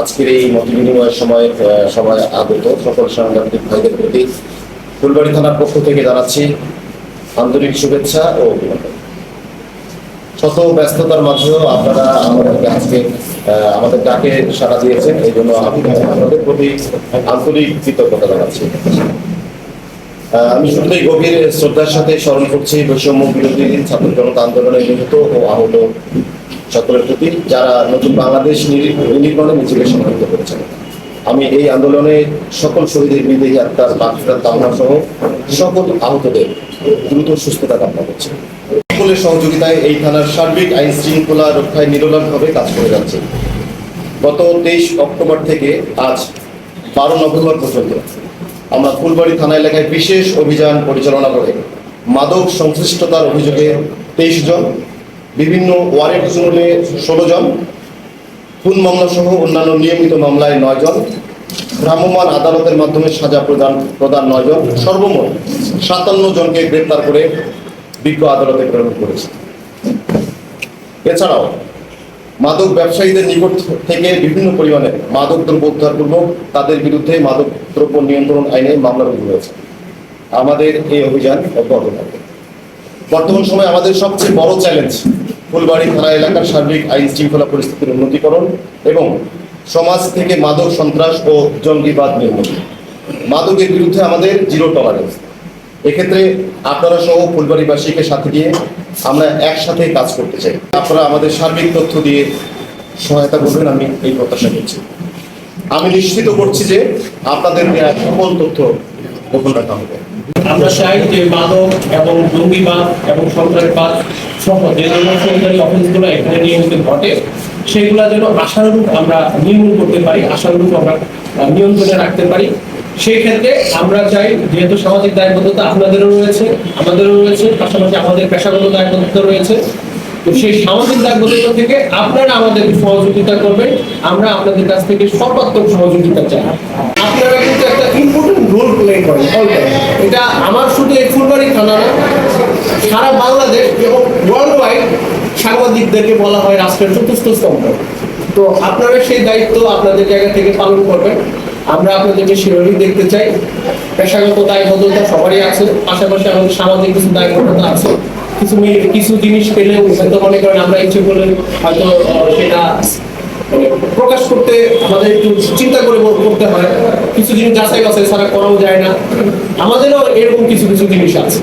আজকের এই মত বিনিময়ের সময় সবাই আগত, সকল সাংবাদিক ভাইদের প্রতি ফুলবাড়ি থানার পক্ষ থেকে জানাচ্ছি আন্তরিক শুভেচ্ছা ও অভিনন্দন। শত ব্যস্ততার মাঝেও আপনারা আমাদেরকে আজকে আমাদের ডাকে সাড়া দিয়েছেন, এই জন্য আমি আপনাদের প্রতি আন্তরিক কৃতজ্ঞতা জানাচ্ছি। আমি শুরুতেই গভীর শ্রদ্ধার সাথে স্মরণ করছি বৈষম্য বিরোধী ছাত্র জনতা আন্দোলনে নিহত ও আহত সকলের প্রতি, যারা নতুন বাংলাদেশ নির- নির্মাণে নিজেকে সম্মানিত করেছেন। আমি এই আন্দোলনে সকল শহীদের বিদেহী আত্মার বাকিটার কামনা সহ সকল আহতদের দ্রুত সুস্থতা কামনা করছি। সকলের সহযোগিতায় এই থানার সার্বিক আইন শৃঙ্খলা রক্ষায় নিরলসভাবে কাজ করে যাচ্ছে। গত তেইশ অক্টোবর থেকে আজ বারো নভেম্বর পর্যন্ত আমরা ফুলবাড়ি থানা এলাকায় বিশেষ অভিযান পরিচালনা করে মাদক সংশ্লিষ্টতার অভিযোগে তেইশ জন, বিভিন্ন ওয়ারেন্ট শুনলে ষোলো জন, খুন মামলা সহ অন্যান্য নিয়মিত মামলায় নয় জন, ভ্রাম্যমাণ আদালতের মাধ্যমে সাজা প্রদান প্রদান নয় জন, সর্বমোট সাতান্ন জনকে গ্রেপ্তার করে বিজ্ঞ আদালতে প্রেরণ করেছে। এছাড়াও মাদক ব্যবসায়ীদের নিকট থেকে বিভিন্ন পরিমাণে মাদক দ্রব্য উদ্ধারপূর্বক তাদের বিরুদ্ধে মাদক দ্রব্য নিয়ন্ত্রণ আইনে মামলা রুজু হয়েছে। আমাদের এই অভিযান অব্যাহত থাকবে। বর্তমান সময়ে আমাদের সবচেয়ে বড় চ্যালেঞ্জ ফুলবাড়ি থানা এলাকার সার্বিক আইন শৃঙ্খলা পরিস্থিতির উন্নতিকরণ এবং সমাজ থেকে মাদক সন্ত্রাস ও জঙ্গিবাদ নির্মূল। মাদকের বিরুদ্ধে আমাদের জিরো টলারেন্স এক্ষেত্রে আপনারা সহ ফুলবাড়িবাসীকে সাথে দিয়ে আমরা একসাথে কাজ করতে চাই। আপনারা আমাদের সার্বিক তথ্য দিয়ে সহায়তা করবেন, আমি এই প্রত্যাশা করছি আমি নিশ্চিত করছি যে আপনাদের সকল তথ্য গোপন রাখা হবে। আমরা চাই যে মাদক এবং জঙ্গিবাদ এবং সন্ত্রাসবাদ সহ যে সরকারি অফিসগুলো এখানে নিয়মিত ঘটে, সেগুলা যেন আশানুরূপ আমরা নির্মূল করতে পারি, আশানুরূপ আমরা নিয়ন্ত্রণে রাখতে পারি। সেই ক্ষেত্রে আমরা চাই, যেহেতু সামাজিক দায়বদ্ধতা আপনাদেরও রয়েছে, আমাদেরও রয়েছে, পাশাপাশি আমাদের পেশাগত দায়বদ্ধতা রয়েছে, তো সেই সামাজিক দায়বদ্ধতা থেকে আপনারা আমাদের সহযোগিতা করবেন, আমরা আপনাদের কাছ থেকে সর্বাত্মক সহযোগিতা চাই। আপনারা কিন্তু একটা ইম্পর্টেন্ট রোল প্লে করেন এটা আমার শুধু এই ফুলবাড়ি থানা না, সারা বাংলাদেশ এবং ওয়ার্ল্ড ওয়াইড সাংবাদিকদেরকে বলা হয় রাষ্ট্রের চতুর্থ স্তম্ভ। তো আপনারা সেই দায়িত্ব আপনাদের জায়গা থেকে পালন করবেন। আমরা আপনাদেরকে সেভাবেই দেখতে চাই। পেশাগত দায়বদ্ধতা সবারই আছে পাশাপাশি আমাদের সামাজিক কিছু দায়বদ্ধতা আছে। কিছু কিছু জিনিস পেলে হয়তো মনে করেন আমরা ইচ্ছে করলে হয়তো সেটা মানে প্রকাশ করতে, আমাদের একটু চিন্তা করে করতে হয়। কিছু জিনিস যাচাই বাছাই ছাড়া করাও যায় না। আমাদেরও এরকম কিছু কিছু জিনিস আছে।